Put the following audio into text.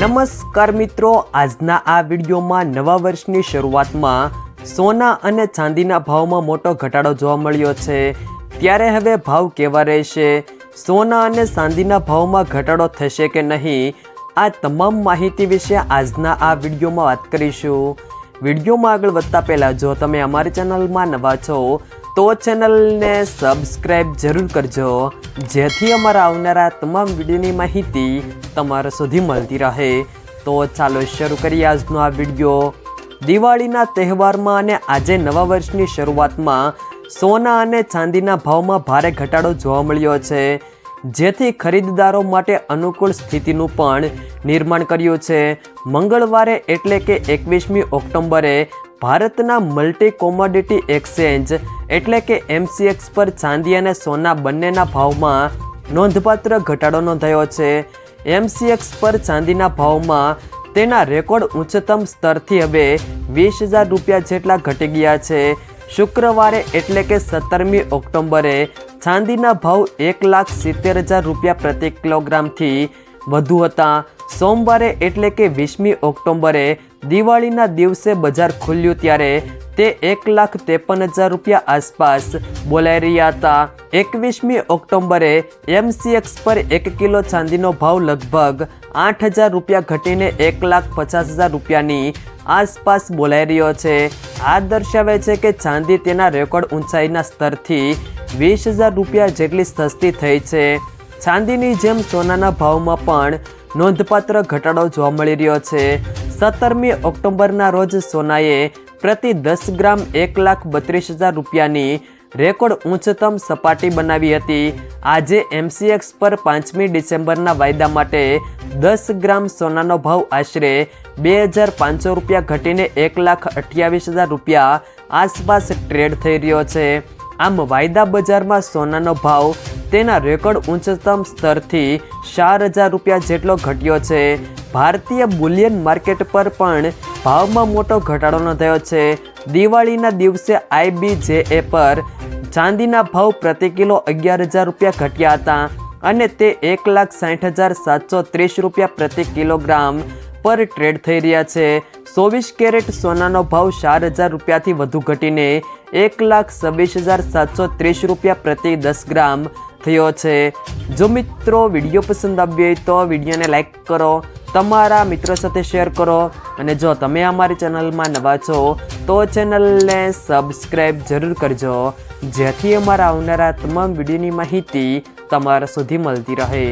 નમસ્કાર મિત્રો, આજના આ વિડીયોમાં નવા વર્ષની શરૂઆતમાં સોના અને ચાંદીના ભાવમાં મોટો ઘટાડો જોવા મળ્યો છે. ત્યારે હવે ભાવ કેવા રહેશે? સોના અને ચાંદીના ભાવમાં ઘટાડો થશે કે નહીં? આ તમામ માહિતી વિશે આજના આ વિડીયોમાં વાત કરીશું. વિડીયોમાં આગળ વધતા પહેલાં જો તમે અમારી ચેનલમાં નવા છો તો ચેનલને સબસ્ક્રાઈબ જરૂર કરજો, જેથી અમારા આવનારા તમામ વિડીયોની માહિતી તમારા સુધી મળતી રહે. તો ચાલો શરૂ કરીએ આજનો આ વીડિયો. દિવાળીના તહેવારમાં અને આજે નવા વર્ષની શરૂઆતમાં સોના અને ચાંદીના ભાવમાં ભારે ઘટાડો જોવા મળ્યો છે, જેથી ખરીદદારો માટે અનુકૂળ સ્થિતિનું પણ નિર્માણ કર્યું છે. મંગળવારે એટલે કે એકવીસમી ઓક્ટોબરે ભારતના મલ્ટી કોમોડિટી એક્સચેન્જ એટલે કે એમસીએક્સ પર ચાંદી અને સોના બંનેના ભાવમાં નોંધપાત્ર ઘટાડો નોંધાયો છે. એમસીએક્સ પર ચાંદીના ભાવમાં તેના રેકોર્ડ ઉચ્ચતમ સ્તરથી હવે વીસ હજાર રૂપિયા જેટલા ઘટી ગયા છે. શુક્રવારે એટલે કે સત્તરમી ઓક્ટોબરે ચાંદીના ભાવ એક લાખ સિત્તેર હજાર રૂપિયા પ્રતિ કિલોગ્રામથી વધુ હતા. સોમવારે એટલે કે વીસમી ઓક્ટોબરે દિવાળીના દિવસે બજાર ખુલ્યું ત્યારે તે એક લાખ ત્રેપન હજાર રૂપિયા આસપાસ બોલાઈ રહ્યા હતા. એકવીસમી ઓક્ટોબરે એમસીએક્સ પર એક કિલો ચાંદીનો ભાવ લગભગ આઠ હજાર રૂપિયા ઘટીને એક લાખ પચાસ હજાર રૂપિયાની આસપાસ બોલાઈ રહ્યો છે. આ દર્શાવે છે કે ચાંદી તેના રેકોર્ડ ઊંચાઈના સ્તરથી વીસ હજાર રૂપિયા જેટલી સસ્તી થઈ છે. ચાંદીની જેમ સોનાના ભાવમાં પણ નોંધપાત્ર ઘટાડો જોવા મળી રહ્યો છે. સત્તરમી ઓક્ટોબરના રોજ સોનાએ પ્રતિ દસ ગ્રામ એક લાખ બત્રીસ હજાર રૂપિયાની રેકોર્ડ ઉચ્ચતમ સપાટી બનાવી હતી. આજે એમસીએક્સ પર પાંચમી ડિસેમ્બરના વાયદા માટે દસ ગ્રામ સોનાનો ભાવ આશરે બે હજાર પાંચસો રૂપિયા ઘટીને એક લાખ અઠ્યાવીસ હજાર રૂપિયા આસપાસ ટ્રેડ થઈ રહ્યો છે. આમ વાયદા બજારમાં સોનાનો ભાવ તેના રેકોર્ડ ઉચ્ચતમ સ્તરથી ચાર હજાર રૂપિયા જેટલો ઘટ્યો છે. ભારતીય બુલિયન માર્કેટ પર પણ ભાવમાં મોટો ઘટાડો નોંધાયો છે. દિવાળીના દિવસે આઈબીજેએ પર ચાંદીના ભાવ પ્રતિ કિલો અગિયાર હજાર રૂપિયા ઘટ્યા હતા અને તે એક લાખ સાઠ હજાર સાતસો ત્રીસ રૂપિયા પ્રતિ કિલોગ્રામ પર ટ્રેડ થઈ રહ્યા છે. ચોવીસ કેરેટ સોનાનો ભાવ ચાર હજાર રૂપિયાથી વધુ ઘટીને એક લાખ છવ્વીસ હજાર સાતસો ત્રીસ રૂપિયા પ્રતિ દસ ગ્રામ થયો છે. જો મિત્રો વીડિયો પસંદ આવ્યો હોય તો વિડીયોને લાઇક કરો, તમારા મિત્રો સાથે શેર કરો અને જો તમે અમારી ચેનલમાં નવા છો તો ચેનલને સબસ્ક્રાઈબ જરૂર કરજો, જેથી અમારા આવનારા તમામ વિડીયોની માહિતી તમારા સુધી મળતી રહે.